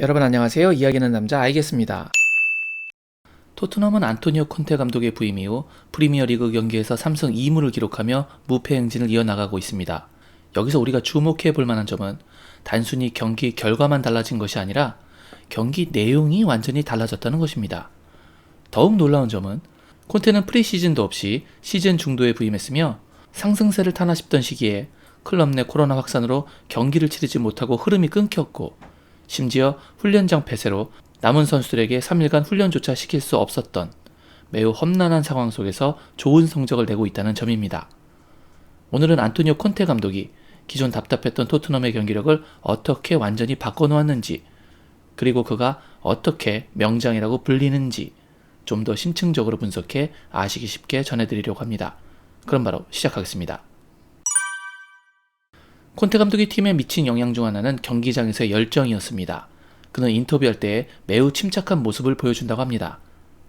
여러분 안녕하세요. 이야기하는 남자 알겠습니다. 토트넘은 안토니오 콘테 감독의 부임 이후 프리미어리그 경기에서 3승 2무를 기록하며 무패 행진을 이어나가고 있습니다. 여기서 우리가 주목해 볼 만한 점은 단순히 경기 결과만 달라진 것이 아니라 경기 내용이 완전히 달라졌다는 것입니다. 더욱 놀라운 점은 콘테는 프리시즌도 없이 시즌 중도에 부임했으며 상승세를 타나 싶던 시기에 클럽 내 코로나 확산으로 경기를 치르지 못하고 흐름이 끊겼고 심지어 훈련장 폐쇄로 남은 선수들에게 3일간 훈련조차 시킬 수 없었던 매우 험난한 상황 속에서 좋은 성적을 내고 있다는 점입니다. 오늘은 안토니오 콘테 감독이 기존 답답했던 토트넘의 경기력을 어떻게 완전히 바꿔놓았는지 그리고 그가 어떻게 명장이라고 불리는지 좀 더 심층적으로 분석해 아시기 쉽게 전해드리려고 합니다. 그럼 바로 시작하겠습니다. 콘테 감독이 팀에 미친 영향 중 하나는 경기장에서의 열정이었습니다. 그는 인터뷰할 때 매우 침착한 모습을 보여준다고 합니다.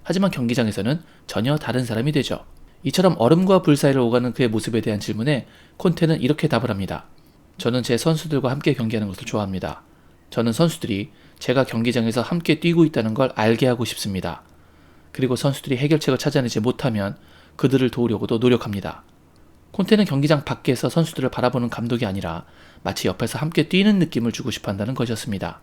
하지만 경기장에서는 전혀 다른 사람이 되죠. 이처럼 얼음과 불 사이를 오가는 그의 모습에 대한 질문에 콘테는 이렇게 답을 합니다. 저는 제 선수들과 함께 경기하는 것을 좋아합니다. 저는 선수들이 제가 경기장에서 함께 뛰고 있다는 걸 알게 하고 싶습니다. 그리고 선수들이 해결책을 찾아내지 못하면 그들을 도우려고도 노력합니다. 콘테는 경기장 밖에서 선수들을 바라보는 감독이 아니라 마치 옆에서 함께 뛰는 느낌을 주고 싶어 한다는 것이었습니다.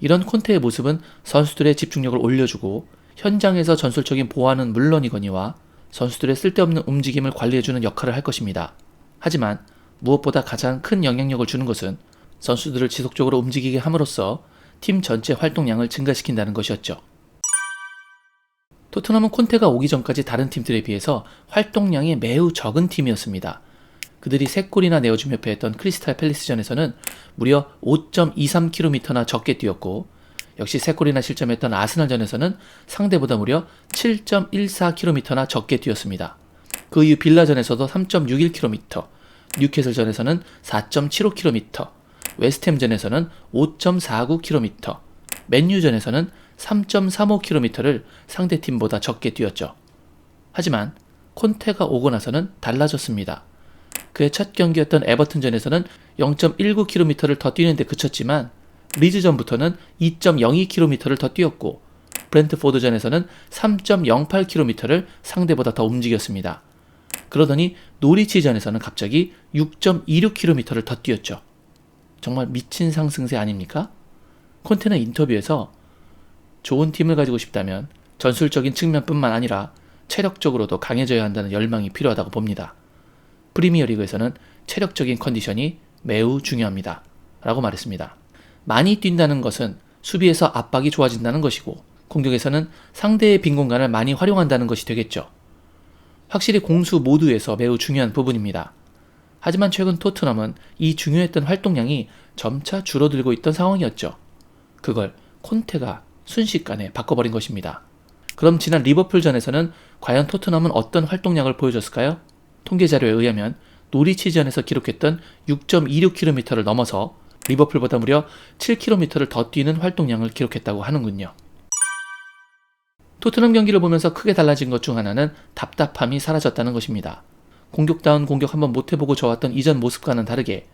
이런 콘테의 모습은 선수들의 집중력을 올려주고 현장에서 전술적인 보완은 물론이거니와 선수들의 쓸데없는 움직임을 관리해주는 역할을 할 것입니다. 하지만 무엇보다 가장 큰 영향력을 주는 것은 선수들을 지속적으로 움직이게 함으로써 팀 전체 활동량을 증가시킨다는 것이었죠. 토트넘은 콘테가 오기 전까지 다른 팀들에 비해서 활동량이 매우 적은 팀이었습니다. 그들이 3골이나 내어주며 패했던 크리스탈 팰리스전에서는 무려 5.23km나 적게 뛰었고 역시 3골이나 실점했던 아스날전에서는 상대보다 무려 7.14km나 적게 뛰었습니다. 그 이후 빌라전에서도 3.61km, 뉴캐슬전에서는 4.75km, 웨스트햄전에서는 5.49km, 맨유전에서는 3.35km를 상대팀보다 적게 뛰었죠. 하지만 콘테가 오고 나서는 달라졌습니다. 그의 첫 경기였던 에버튼전에서는 0.19km를 더 뛰는데 그쳤지만 리즈전부터는 2.02km를 더 뛰었고 브렌트포드전에서는 3.08km를 상대보다 더 움직였습니다. 그러더니 노리치전에서는 갑자기 6.26km를 더 뛰었죠. 정말 미친 상승세 아닙니까? 콘테는 인터뷰에서 좋은 팀을 가지고 싶다면 전술적인 측면뿐만 아니라 체력적으로도 강해져야 한다는 열망이 필요하다고 봅니다. 프리미어 리그에서는 체력적인 컨디션이 매우 중요합니다. 라고 말했습니다. 많이 뛴다는 것은 수비에서 압박이 좋아진다는 것이고 공격에서는 상대의 빈 공간을 많이 활용한다는 것이 되겠죠. 확실히 공수 모두에서 매우 중요한 부분입니다. 하지만 최근 토트넘은 이 중요했던 활동량이 점차 줄어들고 있던 상황이었죠. 그걸 콘테가 순식간에 바꿔버린 것입니다. 그럼 지난 리버풀전에서는 과연 토트넘은 어떤 활동량을 보여줬을까요? 통계 자료에 의하면 노리치전에서 기록했던 6.26km를 넘어서 리버풀보다 무려 7km를 더 뛰는 활동량을 기록했다고 하는군요. 토트넘 경기를 보면서 크게 달라진 것 중 하나는 답답함이 사라졌다는 것입니다. 공격다운 공격 한번 못 해보고 좋았던 이전 모습과는 다르게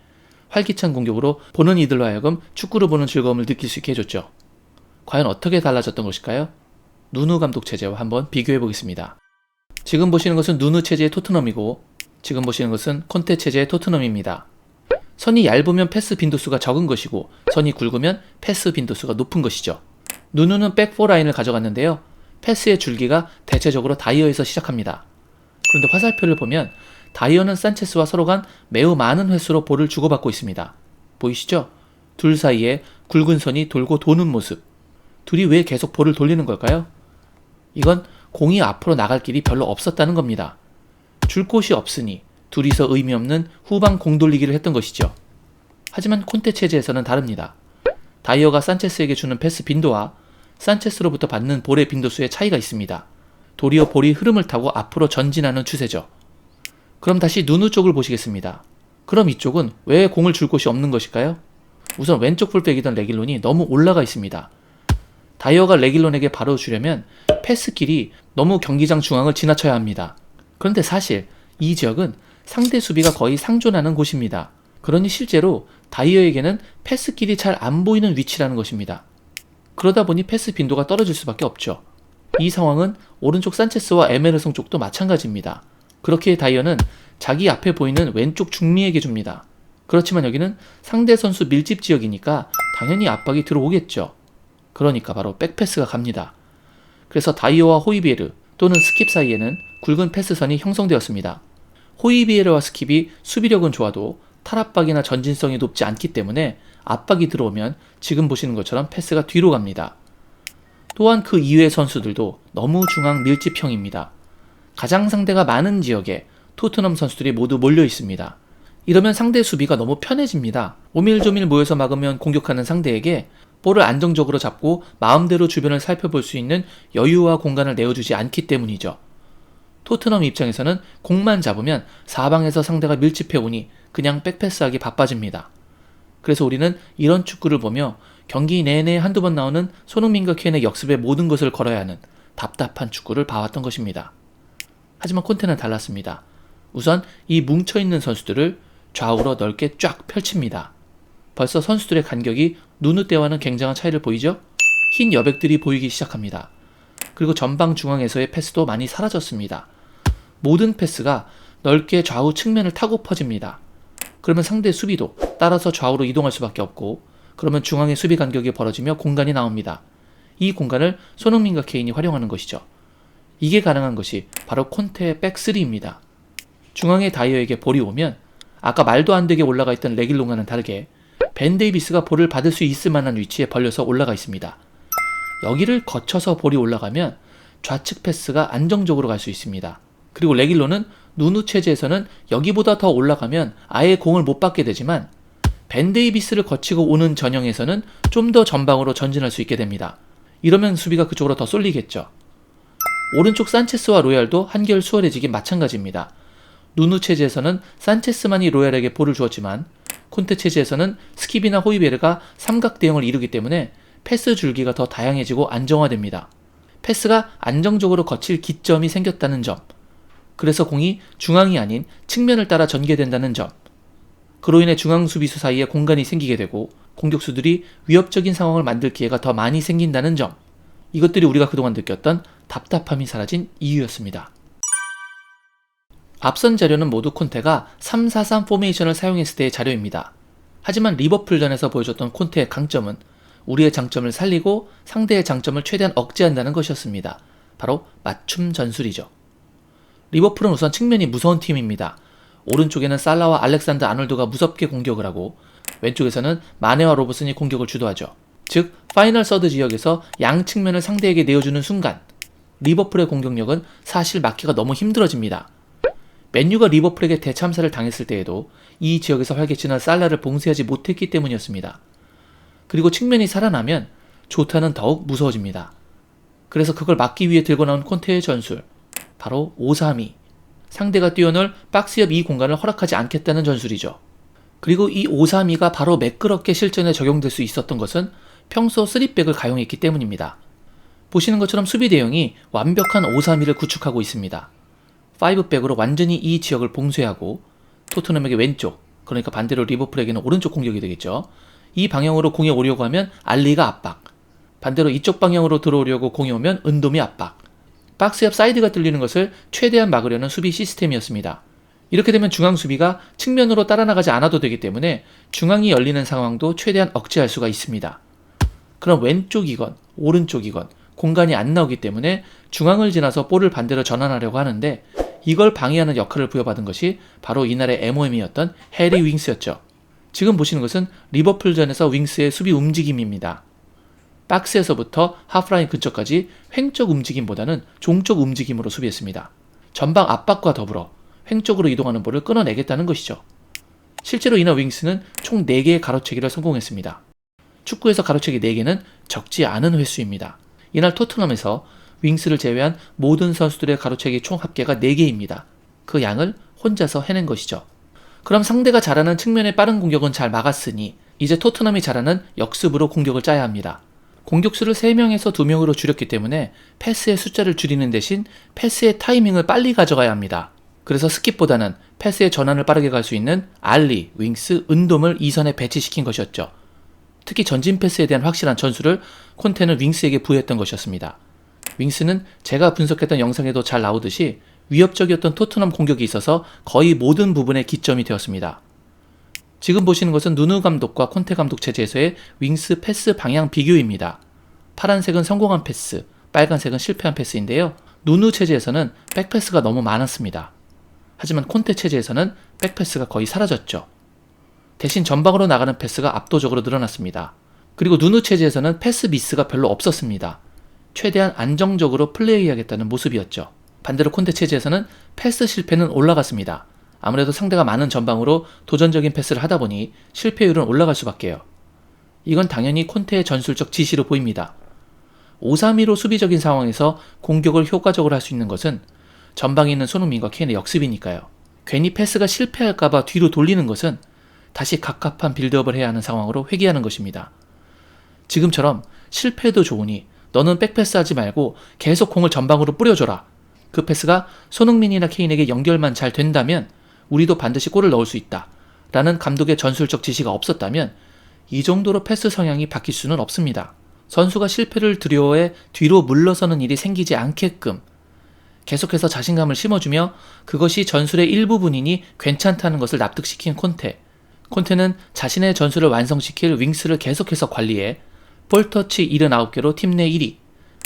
활기찬 공격으로 보는 이들로 하여금 축구를 보는 즐거움을 느낄 수 있게 해줬죠. 과연 어떻게 달라졌던 것일까요? 누누 감독 체제와 한번 비교해 보겠습니다. 지금 보시는 것은 누누 체제의 토트넘이고 지금 보시는 것은 콘테 체제의 토트넘입니다. 선이 얇으면 패스 빈도수가 적은 것이고 선이 굵으면 패스 빈도수가 높은 것이죠. 누누는 백포 라인을 가져갔는데요. 패스의 줄기가 대체적으로 다이어에서 시작합니다. 그런데 화살표를 보면 다이어는 산체스와 서로 간 매우 많은 횟수로 볼을 주고받고 있습니다. 보이시죠? 둘 사이에 굵은 선이 돌고 도는 모습. 둘이 왜 계속 볼을 돌리는 걸까요? 이건 공이 앞으로 나갈 길이 별로 없었다는 겁니다. 줄 곳이 없으니 둘이서 의미 없는 후방 공 돌리기를 했던 것이죠. 하지만 콘테 체제에서는 다릅니다. 다이어가 산체스에게 주는 패스 빈도와 산체스로부터 받는 볼의 빈도수의 차이가 있습니다. 도리어 볼이 흐름을 타고 앞으로 전진하는 추세죠. 그럼 다시 누누 쪽을 보시겠습니다. 그럼 이쪽은 왜 공을 줄 곳이 없는 것일까요? 우선 왼쪽 풀백이던 레길론이 너무 올라가 있습니다. 다이어가 레길론에게 바로 주려면 패스길이 너무 경기장 중앙을 지나쳐야 합니다. 그런데 사실 이 지역은 상대 수비가 거의 상존하는 곳입니다. 그러니 실제로 다이어에게는 패스길이 잘 안 보이는 위치라는 것입니다. 그러다 보니 패스 빈도가 떨어질 수밖에 없죠. 이 상황은 오른쪽 산체스와 에메르송 쪽도 마찬가지입니다. 그렇기에 다이어는 자기 앞에 보이는 왼쪽 중미에게 줍니다. 그렇지만 여기는 상대 선수 밀집 지역이니까 당연히 압박이 들어오겠죠. 그러니까 바로 백패스가 갑니다. 그래서 다이어와 호이비에르 또는 스킵 사이에는 굵은 패스선이 형성되었습니다. 호이비에르와 스킵이 수비력은 좋아도 탈압박이나 전진성이 높지 않기 때문에 압박이 들어오면 지금 보시는 것처럼 패스가 뒤로 갑니다. 또한 그 이외의 선수들도 너무 중앙 밀집형입니다. 가장 상대가 많은 지역에 토트넘 선수들이 모두 몰려 있습니다. 이러면 상대 수비가 너무 편해집니다. 오밀조밀 모여서 막으면 공격하는 상대에게 볼을 안정적으로 잡고 마음대로 주변을 살펴볼 수 있는 여유와 공간을 내어주지 않기 때문이죠. 토트넘 입장에서는 공만 잡으면 사방에서 상대가 밀집해 오니 그냥 백패스하기 바빠집니다. 그래서 우리는 이런 축구를 보며 경기 내내 한두 번 나오는 손흥민과 켄의 역습에 모든 것을 걸어야 하는 답답한 축구를 봐왔던 것입니다. 하지만 콘테는 달랐습니다. 우선 이 뭉쳐있는 선수들을 좌우로 넓게 쫙 펼칩니다. 벌써 선수들의 간격이 누누 때와는 굉장한 차이를 보이죠? 흰 여백들이 보이기 시작합니다. 그리고 전방 중앙에서의 패스도 많이 사라졌습니다. 모든 패스가 넓게 좌우 측면을 타고 퍼집니다. 그러면 상대 수비도 따라서 좌우로 이동할 수밖에 없고 그러면 중앙의 수비 간격이 벌어지며 공간이 나옵니다. 이 공간을 손흥민과 케인이 활용하는 것이죠. 이게 가능한 것이 바로 콘테의 백3입니다. 중앙의 다이어에게 볼이 오면 아까 말도 안 되게 올라가 있던 레길롱과는 다르게 벤 데이비스가 볼을 받을 수 있을 만한 위치에 벌려서 올라가 있습니다. 여기를 거쳐서 볼이 올라가면 좌측 패스가 안정적으로 갈 수 있습니다. 그리고 레길로는 누누 체제에서는 여기보다 더 올라가면 아예 공을 못 받게 되지만 벤 데이비스를 거치고 오는 전형에서는 좀 더 전방으로 전진할 수 있게 됩니다. 이러면 수비가 그쪽으로 더 쏠리겠죠. 오른쪽 산체스와 로얄도 한결 수월해지긴 마찬가지입니다. 누누 체제에서는 산체스만이 로얄에게 볼을 주었지만 콘테 체제에서는 스킵이나 호이베르가 삼각 대형을 이루기 때문에 패스 줄기가 더 다양해지고 안정화됩니다. 패스가 안정적으로 거칠 기점이 생겼다는 점. 그래서 공이 중앙이 아닌 측면을 따라 전개된다는 점. 그로 인해 중앙 수비수 사이에 공간이 생기게 되고 공격수들이 위협적인 상황을 만들 기회가 더 많이 생긴다는 점. 이것들이 우리가 그동안 느꼈던 답답함이 사라진 이유였습니다. 앞선 자료는 모두 콘테가 3-4-3 포메이션을 사용했을 때의 자료입니다. 하지만 리버풀전에서 보여줬던 콘테의 강점은 우리의 장점을 살리고 상대의 장점을 최대한 억제한다는 것이었습니다. 바로 맞춤 전술이죠. 리버풀은 우선 측면이 무서운 팀입니다. 오른쪽에는 살라와 알렉산드 아놀드가 무섭게 공격을 하고 왼쪽에서는 마네와 로버슨이 공격을 주도하죠. 즉 파이널 서드 지역에서 양 측면을 상대에게 내어주는 순간 리버풀의 공격력은 사실 막기가 너무 힘들어집니다. 맨유가 리버풀에게 대참사를 당했을 때에도 이 지역에서 활개치는 살라를 봉쇄하지 못했기 때문이었습니다. 그리고 측면이 살아나면 조타는 더욱 무서워집니다. 그래서 그걸 막기 위해 들고 나온 콘테의 전술, 바로 5-3-2. 상대가 뛰어놀 박스 옆 이 공간을 허락하지 않겠다는 전술이죠. 그리고 이 5-3-2가 바로 매끄럽게 실전에 적용될 수 있었던 것은 평소 3백을 가용했기 때문입니다. 보시는 것처럼 수비 대형이 완벽한 5-3-2를 구축하고 있습니다. 5백으로 완전히 이 지역을 봉쇄하고 토트넘에게 왼쪽, 그러니까 반대로 리버풀에게는 오른쪽 공격이 되겠죠. 이 방향으로 공이 오려고 하면 알리가 압박. 반대로 이쪽 방향으로 들어오려고 공이 오면 은돔이 압박. 박스 옆 사이드가 뚫리는 것을 최대한 막으려는 수비 시스템이었습니다. 이렇게 되면 중앙 수비가 측면으로 따라 나가지 않아도 되기 때문에 중앙이 열리는 상황도 최대한 억제할 수가 있습니다. 그럼 왼쪽이건 오른쪽이건 공간이 안 나오기 때문에 중앙을 지나서 볼을 반대로 전환하려고 하는데 이걸 방해하는 역할을 부여받은 것이 바로 이날의 MOM이었던 해리 윙스였죠. 지금 보시는 것은 리버풀전에서 윙스의 수비 움직임입니다. 박스에서부터 하프라인 근처까지 횡적 움직임보다는 종적 움직임으로 수비했습니다. 전방 압박과 더불어 횡적으로 이동하는 볼을 끊어내겠다는 것이죠. 실제로 이날 윙스는 총 4개의 가로채기를 성공했습니다. 축구에서 가로채기 4개는 적지 않은 횟수입니다. 이날 토트넘에서 윙스를 제외한 모든 선수들의 가로채기 총 합계가 4개입니다. 그 양을 혼자서 해낸 것이죠. 그럼 상대가 잘하는 측면의 빠른 공격은 잘 막았으니 이제 토트넘이 잘하는 역습으로 공격을 짜야 합니다. 공격수를 3명에서 2명으로 줄였기 때문에 패스의 숫자를 줄이는 대신 패스의 타이밍을 빨리 가져가야 합니다. 그래서 스킵보다는 패스의 전환을 빠르게 갈 수 있는 알리, 윙스, 은돔을 이선에 배치시킨 것이었죠. 특히 전진 패스에 대한 확실한 전술을 콘테는 윙스에게 부여했던 것이었습니다. 윙스는 제가 분석했던 영상에도 잘 나오듯이 위협적이었던 토트넘 공격이 있어서 거의 모든 부분에 기점이 되었습니다. 지금 보시는 것은 누누 감독과 콘테 감독 체제에서의 윙스 패스 방향 비교입니다. 파란색은 성공한 패스, 빨간색은 실패한 패스인데요. 누누 체제에서는 백패스가 너무 많았습니다. 하지만 콘테 체제에서는 백패스가 거의 사라졌죠. 대신 전방으로 나가는 패스가 압도적으로 늘어났습니다. 그리고 누누 체제에서는 패스 미스가 별로 없었습니다. 최대한 안정적으로 플레이하겠다는 모습이었죠. 반대로 콘테 체제에서는 패스 실패는 올라갔습니다. 아무래도 상대가 많은 전방으로 도전적인 패스를 하다 보니 실패율은 올라갈 수밖에요. 이건 당연히 콘테의 전술적 지시로 보입니다. 5-3-2로 수비적인 상황에서 공격을 효과적으로 할 수 있는 것은 전방에 있는 손흥민과 케인의 역습이니까요. 괜히 패스가 실패할까봐 뒤로 돌리는 것은 다시 갑갑한 빌드업을 해야 하는 상황으로 회귀하는 것입니다. 지금처럼 실패도 좋으니 너는 백패스 하지 말고 계속 공을 전방으로 뿌려줘라. 그 패스가 손흥민이나 케인에게 연결만 잘 된다면 우리도 반드시 골을 넣을 수 있다. 라는 감독의 전술적 지시가 없었다면 이 정도로 패스 성향이 바뀔 수는 없습니다. 선수가 실패를 두려워해 뒤로 물러서는 일이 생기지 않게끔 계속해서 자신감을 심어주며 그것이 전술의 일부분이니 괜찮다는 것을 납득시킨 콘테. 콘테는 자신의 전술을 완성시킬 윙스를 계속해서 관리해 볼터치 79개로 팀 내 1위,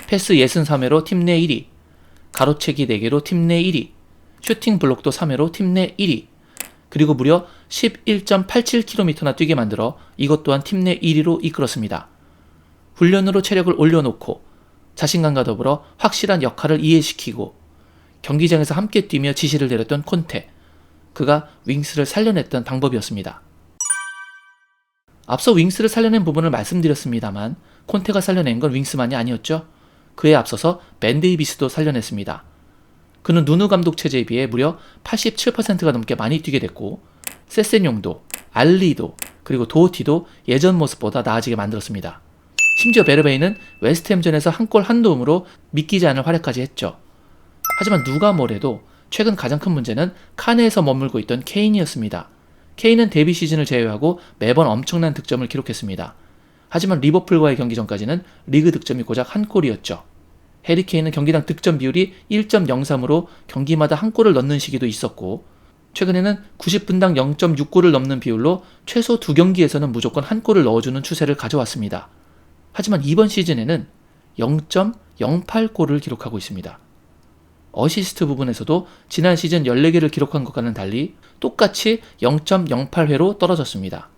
패스 63회로 팀 내 1위, 가로채기 4개로 팀 내 1위, 슈팅 블록도 3회로 팀 내 1위, 그리고 무려 11.87km나 뛰게 만들어 이것 또한 팀 내 1위로 이끌었습니다. 훈련으로 체력을 올려놓고 자신감과 더불어 확실한 역할을 이해시키고 경기장에서 함께 뛰며 지시를 내렸던 콘테. 그가 윙스를 살려냈던 방법이었습니다. 앞서 윙스를 살려낸 부분을 말씀드렸습니다만 콘테가 살려낸 건 윙스만이 아니었죠. 그에 앞서서 벤 데이비스도 살려냈습니다. 그는 누누 감독 체제에 비해 무려 87%가 넘게 많이 뛰게 됐고 세센용도, 알리도, 그리고 도어티도 예전 모습보다 나아지게 만들었습니다. 심지어 베르베이는 웨스트햄전에서 한 골 한 도움으로 믿기지 않을 활약까지 했죠. 하지만 누가 뭐래도 최근 가장 큰 문제는 칸에서 머물고 있던 케인이었습니다. 케인은 데뷔 시즌을 제외하고 매번 엄청난 득점을 기록했습니다. 하지만 리버풀과의 경기 전까지는 리그 득점이 고작 한 골이었죠. 해리 케인은 경기당 득점 비율이 1.03으로 경기마다 한 골을 넣는 시기도 있었고 최근에는 90분당 0.6골을 넘는 비율로 최소 두 경기에서는 무조건 한 골을 넣어주는 추세를 가져왔습니다. 하지만 이번 시즌에는 0.08골을 기록하고 있습니다. 어시스트 부분에서도 지난 시즌 14개를 기록한 것과는 달리 똑같이 0.08회로 떨어졌습니다.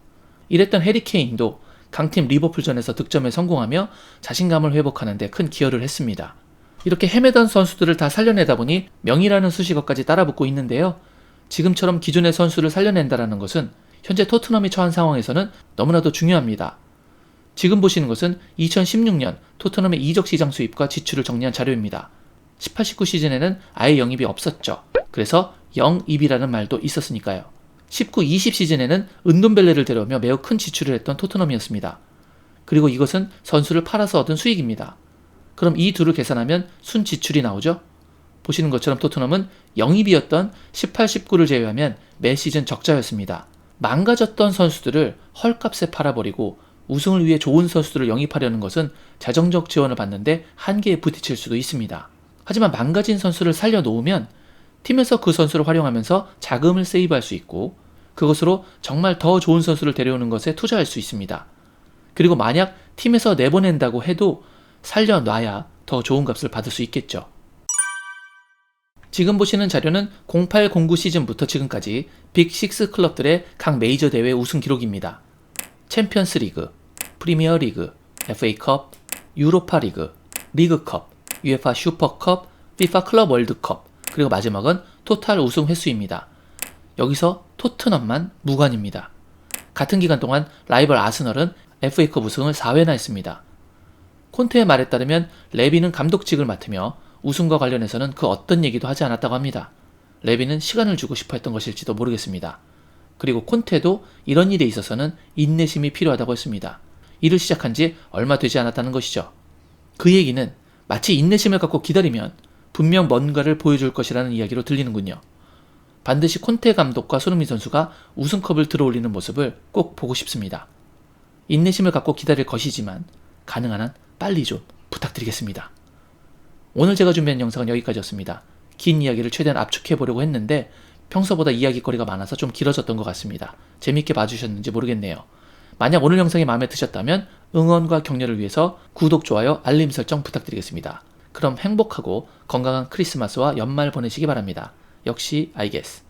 이랬던 해리 케인도 강팀 리버풀전에서 득점에 성공하며 자신감을 회복하는 데 큰 기여를 했습니다. 이렇게 헤매던 선수들을 다 살려내다 보니 명이라는 수식어까지 따라붙고 있는데요. 지금처럼 기존의 선수를 살려낸다라는 것은 현재 토트넘이 처한 상황에서는 너무나도 중요합니다. 지금 보시는 것은 2016년 토트넘의 이적 시장 수입과 지출을 정리한 자료입니다. 18, 19 시즌에는 아예 영입이 없었죠. 그래서 영입이라는 말도 있었으니까요. 19, 20 시즌에는 은돈벨레를 데려오며 매우 큰 지출을 했던 토트넘이었습니다. 그리고 이것은 선수를 팔아서 얻은 수익입니다. 그럼 이 둘을 계산하면 순 지출이 나오죠? 보시는 것처럼 토트넘은 영입이었던 18, 19를 제외하면 매 시즌 적자였습니다. 망가졌던 선수들을 헐값에 팔아버리고 우승을 위해 좋은 선수들을 영입하려는 것은 재정적 지원을 받는데 한계에 부딪힐 수도 있습니다. 하지만 망가진 선수를 살려놓으면 팀에서 그 선수를 활용하면서 자금을 세이브할 수 있고 그것으로 정말 더 좋은 선수를 데려오는 것에 투자할 수 있습니다. 그리고 만약 팀에서 내보낸다고 해도 살려놔야 더 좋은 값을 받을 수 있겠죠. 지금 보시는 자료는 0809 시즌부터 지금까지 빅6 클럽들의 각 메이저 대회 우승 기록입니다. 챔피언스 리그, 프리미어 리그, FA컵, 유로파 리그, 리그컵, UEFA 슈퍼컵, FIFA 클럽 월드컵, 그리고 마지막은 토탈 우승 횟수입니다. 여기서 토트넘만 무관입니다. 같은 기간 동안 라이벌 아스널은 FA컵 우승을 4회나 했습니다. 콘테의 말에 따르면 레비는 감독직을 맡으며 우승과 관련해서는 그 어떤 얘기도 하지 않았다고 합니다. 레비는 시간을 주고 싶어 했던 것일지도 모르겠습니다. 그리고 콘테도 이런 일에 있어서는 인내심이 필요하다고 했습니다. 일을 시작한 지 얼마 되지 않았다는 것이죠. 그 얘기는 마치 인내심을 갖고 기다리면 분명 뭔가를 보여줄 것이라는 이야기로 들리는군요. 반드시 콘테 감독과 손흥민 선수가 우승컵을 들어올리는 모습을 꼭 보고 싶습니다. 인내심을 갖고 기다릴 것이지만 가능한 한 빨리 좀 부탁드리겠습니다. 오늘 제가 준비한 영상은 여기까지였습니다. 긴 이야기를 최대한 압축해 보려고 했는데 평소보다 이야기거리가 많아서 좀 길어졌던 것 같습니다. 재밌게 봐주셨는지 모르겠네요. 만약 오늘 영상이 마음에 드셨다면 응원과 격려를 위해서 구독, 좋아요, 알림 설정 부탁드리겠습니다. 그럼 행복하고 건강한 크리스마스와 연말 보내시기 바랍니다. 역시 guess.